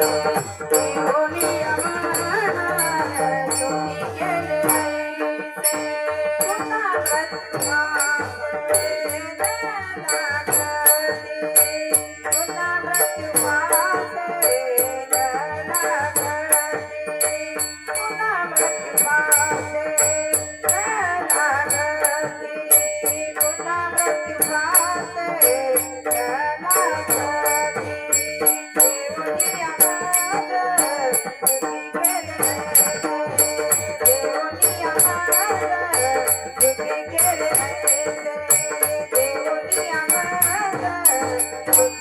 Thank you. Bye.